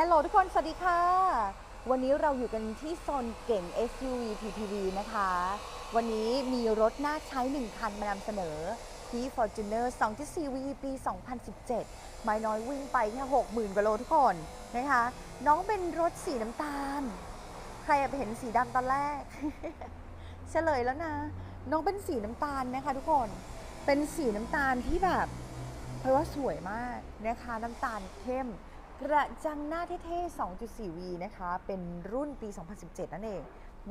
ฮัลโหลทุกคน สวัสดีค่ะ วันนี้เราอยู่กันที่โซนเก่ง SUV PPV นะคะ วันนี้มีรถน่าใช้ 1 คันมานำเสนอที่ Fortuner 2.4 V ปี 2017 ไม่น้อยวิ่งไปแค่ 60,000กว่าโลทุกคนนะคะ น้องเป็นรถสีน้ำตาล ใครไปเห็นสีดำตอนแรก เฉลยแล้วนะ น้องเป็นสีน้ำตาลนะคะทุกคน เป็นสีน้ำตาลที่แบบเพราะว่าสวยมากนะคะน้ำตาลเข้ม กระจังหน้าเท่ๆ 2.4V นะคะ เป็นรุ่นปี 2017 นั่นเอง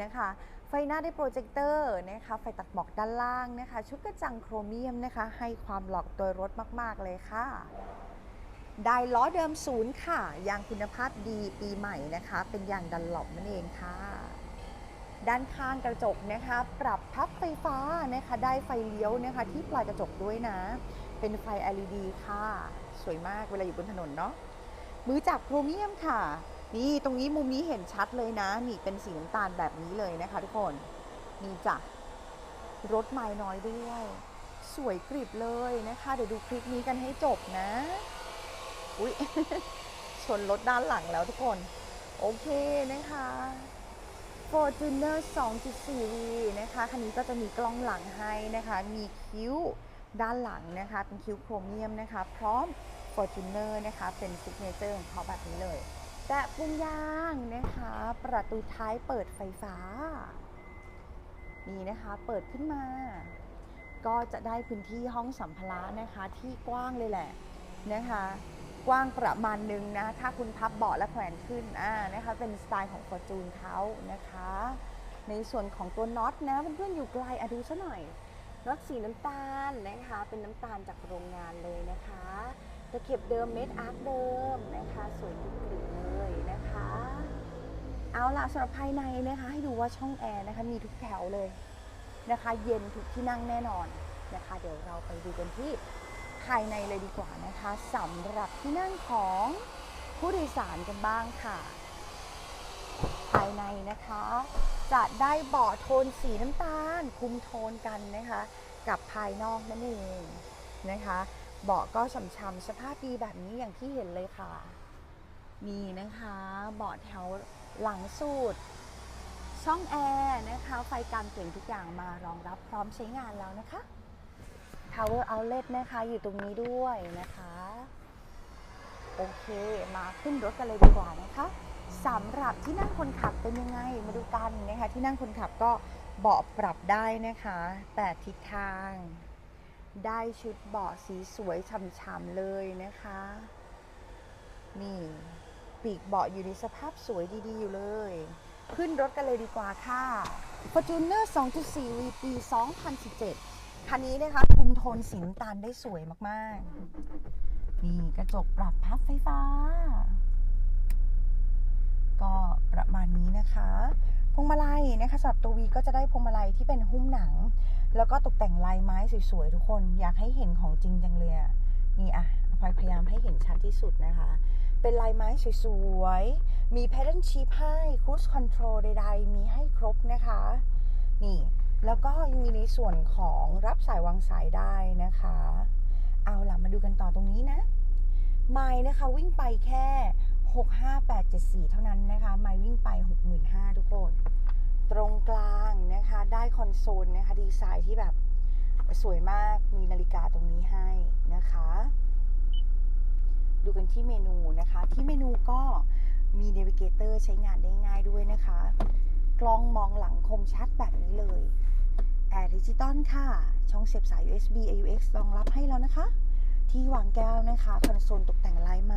นะคะ ไฟหน้าได้โปรเจคเตอร์นะคะ ไฟตัดหมอกด้านล่างนะคะ ชุดกระจังโครเมียมนะคะ ให้ความหลอกตัวรถมากๆเลยค่ะ ได้ล้อเดิมศูนย์ค่ะ ยางคุณภาพดีปีใหม่นะคะ เป็นยางดันหลบนั่นเองค่ะ ด้านข้างกระจกนะคะ ปรับพับไฟฟ้านะคะ ได้ไฟเลี้ยวนะคะ ที่ปลายกระจกด้วยนะ เป็นไฟ LED ค่ะ สวยมากเวลาอยู่บนถนนเนาะ มือจับโครเมียมค่ะ นี่ตรงนี้มุมนี้เห็นชัดเลยนะ นี่เป็นสีน้ำตาลแบบนี้เลยนะคะทุกคน นี่จ้ะรถไม้น้อยด้วย สวยกริบเลยนะคะ เดี๋ยวดูคลิปนี้กันให้จบนะ อุ๊ย ชนรถด้านหลังแล้วทุกคน โอเคนะคะ Fortuner 2.4V นะคะ คันนี้ก็จะมีกล้องหลังให้นะคะ มีคิ้วด้านหลังนะคะ เป็นคิ้วโครเมียมนะคะ พร้อม Fortuner นะคะ เป็นซิกเนเจอร์ของเขาแบบนี้เลยแตะปุ่มยางนะคะ ประตูท้ายเปิดไฟฟ้า นี่นะคะ เปิดขึ้นมา ก็จะได้พื้นที่ห้องสัมภาระนะคะที่กว้างเลยแหละนะคะ กว้างประมาณหนึงนะ ถ้าคุณพับเบาะและแขวนขึ้นอ่านะคะ เป็นสไตล์ของ Fortune เขานะคะ ในส่วนของตัวน็อตนะเพื่อนๆอยู่ไกลอะดูซะหน่อยน็อตสีน้ำตาลนะคะ เป็นน้ำตาลจากโรงงานเลยนะคะ ตะเข็บเดิมเม็ดอาร์คเดิมนะคะสวยกริบๆเลยนะคะ เอาล่ะสำหรับภายในนะคะให้ดูว่าช่องแอร์นะคะมีทุกแถวเลยนะคะ เย็นทุกที่นั่งแน่นอนนะคะ เดี๋ยวเราไปดูกันที่ภายในเลยดีกว่านะคะสำหรับที่นั่งของผู้โดยสารกันบ้างค่ะ ภายในนะคะ จะได้เบาะโทนสีน้ำตาล คุมโทนกันนะคะ กับภายนอกนั่นเองนะคะ เบาะก็ช่ำๆสภาพดีแบบนี้อย่างที่เห็นเลยค่ะ มีนะคะเบาะแถวหลังสุดช่องแอร์นะคะ ไฟกลางเกลี่ยงทุกอย่างมารองรับพร้อมใช้งานแล้วนะคะ Power Outlet นะคะอยู่ตรงนี้ด้วยนะคะ โอเคมาขึ้นรถกันเลยดีกว่านะคะสำหรับที่นั่งคนขับเป็นยังไงมาดูกันนะคะ ที่นั่งคนขับก็เบาะปรับได้นะคะ แต่ทิศทาง ได้ชุดเบาะสีสวยฉ่ำๆเลยนะคะ นี่ปีกเบาะอยู่ในสภาพสวยดีๆอยู่เลย ขึ้นรถกันเลยดีกว่าค่ะ Fortuner 2.4 V ปี 2017 คันนี้นะคะคุมโทนสีน้ำตาลได้สวยมากๆ นี่กระจกปรับพับไฟฟ้า ก็ ประมาณนี้นะคะพวงมาลัยนะคะสำหรับตัววีก็จะได้พวงมาลัยที่เป็นหุ้มหนัง แล้วก็ตกแต่งลายไม้สวยๆทุกคนอยากให้เห็นของจริงจังเลยนี่อะพยายามให้เห็นชัดที่สุดนะคะ เป็นลายไม้สวยๆ มี pedal shift ให้ cruise control ใดๆ มีให้ครบนะคะ นี่ แล้วก็ยังมีในส่วนของรับสายวางสายได้นะคะ เอาล่ะมาดูกันต่อตรงนี้นะ ไมล์นะคะวิ่งไปแค่ 65874 เท่านั้นนะคะ ไมล์วิ่งไป 65,000 ทุกคน ตรงกลางนะคะ ได้คอนโซลนะคะ ดีไซน์ที่แบบสวยมาก มีนาฬิกาตรงนี้ให้นะคะ ดูกันที่เมนูนะคะ ที่เมนูก็มี Navigator ใช้งานได้ง่ายด้วยนะคะ กล้องมองหลังคมชัดแบบนี้เลยแอร์ดิจิตอลค่ะ ช่องเสียบสาย USB AUX รองรับให้แล้วนะคะ ที่วางแก้วนะคะ คอนโซลตกแต่งลายไม้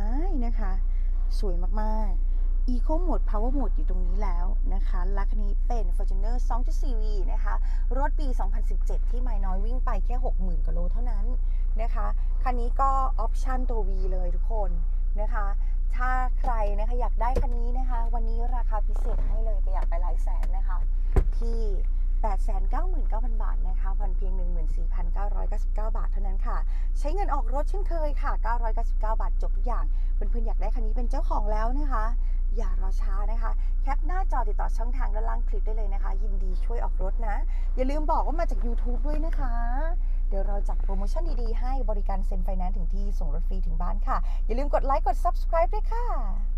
สวยมากๆ Eco Mode Power Mode อยู่ตรงนี้แล้วนะคะและคันนี้เป็น Fortuner 2.4V นะคะ รถปี 2017 ที่ไม่น้อยวิ่งไปแค่ 60,000กว่าโลเท่านั้นนะคะ คันนี้ก็ออปชั่นตัว V เลยทุกคนนะคะ ถ้าใครนะคะอยากได้คันนี้นะคะ วันนี้ราคาพิเศษให้เลยประหยัดไปหลายแสนนะคะที่ 899,000 บาทนะคะผ่อนเพียง 14,999 บาทเท่านั้นค่ะ ใช้เงินออกรถเช่นเคยค่ะ 999 บาทจบทุกอย่าง เพื่อนๆอยากได้คันนี้เป็นเจ้าของแล้วนะคะ อย่ารอช้านะคะ แคปหน้าจอติดต่อช่องทางด้านล่างคลิปได้เลยนะคะ ยินดีช่วยออกรถนะ อย่าลืมบอกว่ามาจาก YouTube ด้วยนะคะ เดี๋ยวเราจัดโปรโมชั่นดีๆ ให้บริการเซ็นไฟแนนซ์ถึงที่ส่งรถฟรีถึงบ้านค่ะ อย่าลืมกดไลค์กด subscribe ด้วยค่ะ